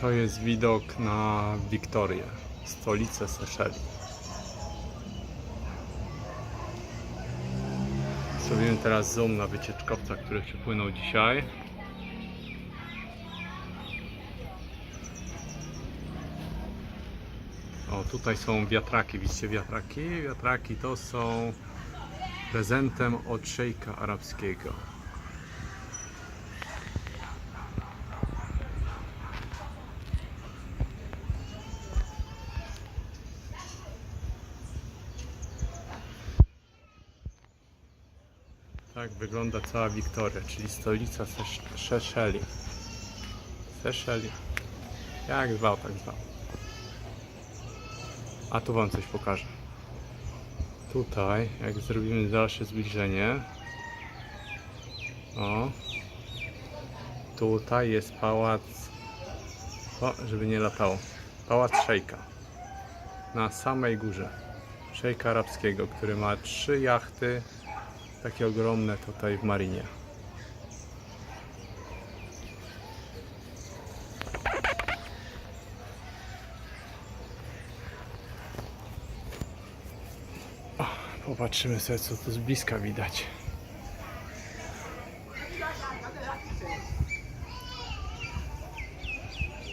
To jest widok na Wiktorię, stolicę Seszeli. Zrobimy teraz zoom na wycieczkowca, który przypłynął dzisiaj. O, tutaj są wiatraki, widzicie wiatraki? Wiatraki to są prezentem od szejka arabskiego. Tak wygląda cała Wiktoria, czyli stolica Szesz- Szeszeli. Szeszeli. Jak zwał, tak zwał. A tu Wam coś pokażę. Tutaj, jak zrobimy dalsze zbliżenie. O. Tutaj jest pałac. O, żeby nie latało. Pałac szejka. Na samej górze. Szejka arabskiego, który ma trzy jachty. Takie ogromne tutaj w marinie. Popatrzymy sobie, co tu z bliska widać.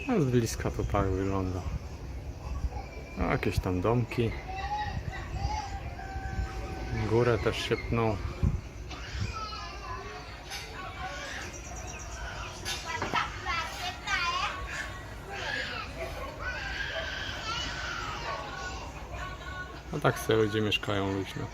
A z bliska to tak wygląda. No, jakieś tam domki. Górę też szybną. No tak sobie ludzie mieszkają luźno.